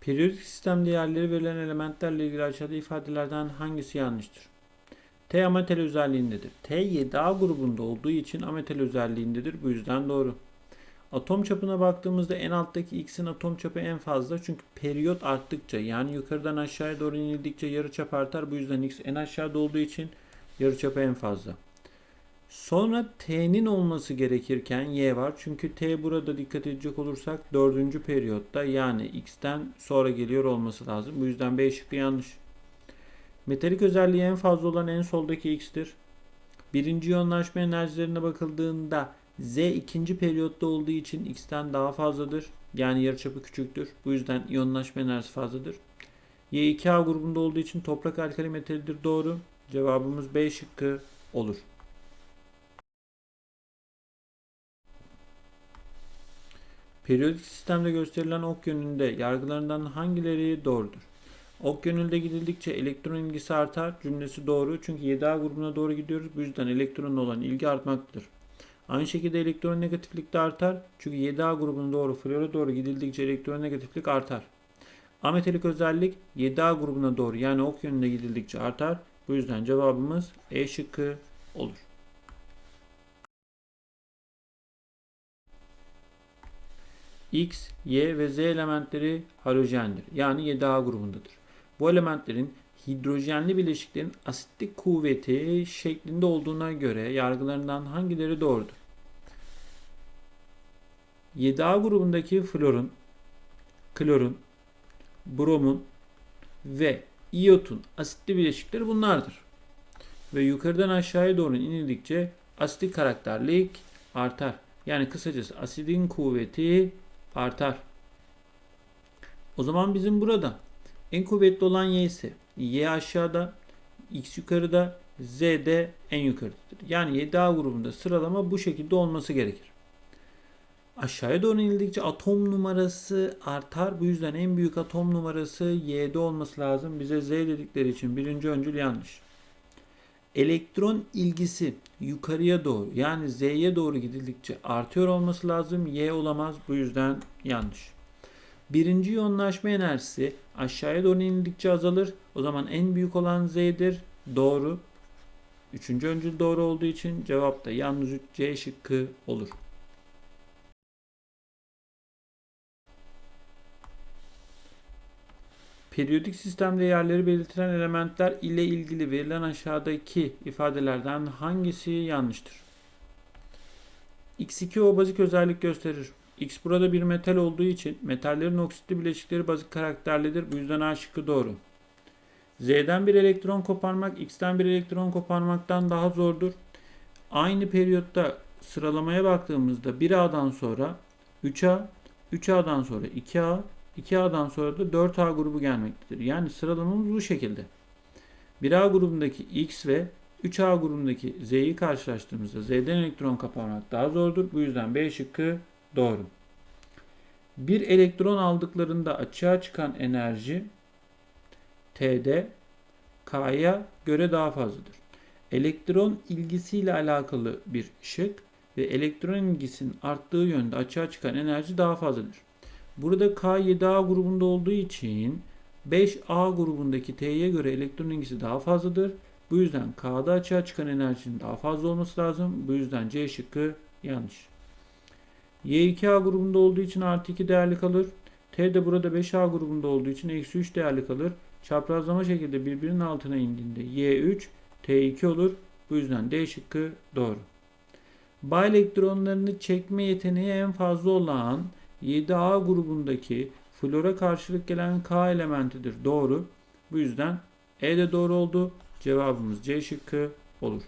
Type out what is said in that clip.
Periyodik sistem değerleri verilen elementlerle ilgili aşağıda ifadelerden hangisi yanlıştır? T ametal özelliğindedir. T 7A grubunda olduğu için ametal özelliğindedir. Bu yüzden doğru. Atom çapına baktığımızda en alttaki X'in atom çapı en fazla. Çünkü periyot arttıkça yani yukarıdan aşağıya doğru inildikçe yarıçap artar. Bu yüzden X en aşağıda olduğu için yarıçapı en fazla. Sonra T'nin olması gerekirken Y var. Çünkü T burada dikkat edecek olursak dördüncü periyotta yani X'ten sonra geliyor olması lazım. Bu yüzden B şıkkı yanlış. Metalik özelliği en fazla olan en soldaki X'tir. Birinci yoğunlaşma enerjilerine bakıldığında Z ikinci periyotta olduğu için X'ten daha fazladır. Yani yarıçapı küçüktür. Bu yüzden iyonlaşma enerjisi fazladır. Y 2A grubunda olduğu için toprak alkali metalidir. Doğru. Cevabımız B şıkkı olur. Periyodik sistemde gösterilen ok yönünde yargılarından hangileri doğrudur? Ok yönünde gidildikçe elektron ilgisi artar cümlesi doğru. Çünkü 7A grubuna doğru gidiyoruz. Bu yüzden elektronla olan ilgi artmaktadır. Aynı şekilde elektron negatiflik de artar. Çünkü 7A grubuna doğru flora doğru gidildikçe elektron negatiflik artar. Ametalik özellik 7A grubuna doğru yani ok yönünde gidildikçe artar. Bu yüzden cevabımız E şıkkı olur. X, Y ve Z elementleri halojendir. Yani 7A grubundadır. Bu elementlerin hidrojenli bileşiklerin asitlik kuvveti şeklinde olduğuna göre yargılarından hangileri doğrudur? 7A grubundaki florun, klorun, bromun ve iyotun asitli bileşikleri bunlardır. Ve yukarıdan aşağıya doğru inildikçe asitlik karakterlik artar. Yani kısacası asidin kuvveti artar. O zaman bizim burada en kuvvetli olan Y ise Y aşağıda, X yukarıda, Z de en yukarıdadır. Yani 7A grubunda sıralama bu şekilde olması gerekir. Aşağıya doğru inildikçe atom numarası artar. Bu yüzden en büyük atom numarası Y'de olması lazım. Bize Z dedikleri için birinci öncül yanlış. Elektron ilgisi yukarıya doğru yani Z'ye doğru gidildikçe artıyor olması lazım. Y olamaz. Bu yüzden yanlış. Birinci yoğunlaşma enerjisi aşağıya doğru inildikçe azalır. O zaman en büyük olan Z'dir. Doğru. Üçüncü öncül doğru olduğu için cevap da yalnız 3 C şıkkı olur. Periyodik sistemde yerleri belirtilen elementler ile ilgili verilen aşağıdaki ifadelerden hangisi yanlıştır? X2O bazik özellik gösterir. X burada bir metal olduğu için metallerin oksitli bileşikleri bazik karakterlidir. Bu yüzden A şıkkı doğru. Z'den bir elektron koparmak X'ten bir elektron koparmaktan daha zordur. Aynı periyotta sıralamaya baktığımızda 1A'dan sonra 3A, 3A'dan sonra 2A, 2A'dan sonra da 4A grubu gelmektedir. Yani sıralamamız bu şekilde. 1A grubundaki X ve 3A grubundaki Z'yi karşılaştığımızda Z'den elektron kaparmak daha zordur. Bu yüzden B şıkkı doğru. Bir elektron aldıklarında açığa çıkan enerji T'de K'ya göre daha fazladır. Elektron ilgisiyle alakalı bir şık ve elektron ilgisinin arttığı yönde açığa çıkan enerji daha fazladır. Burada K 7A grubunda olduğu için 5A grubundaki T'ye göre elektron ilgisi daha fazladır. Bu yüzden K'da açığa çıkan enerjinin daha fazla olması lazım. Bu yüzden C şıkkı yanlış. Y2A grubunda olduğu için artı 2 değerli kalır. T de burada 5A grubunda olduğu için eksi 3 değerli kalır. Çaprazlama şekilde birbirinin altına indiğinde Y3 T2 olur. Bu yüzden D şıkkı doğru. Bay elektronlarını çekme yeteneği en fazla olan 7A grubundaki flora karşılık gelen K elementidir. Doğru. Bu yüzden E de doğru oldu. Cevabımız C şıkkı olur.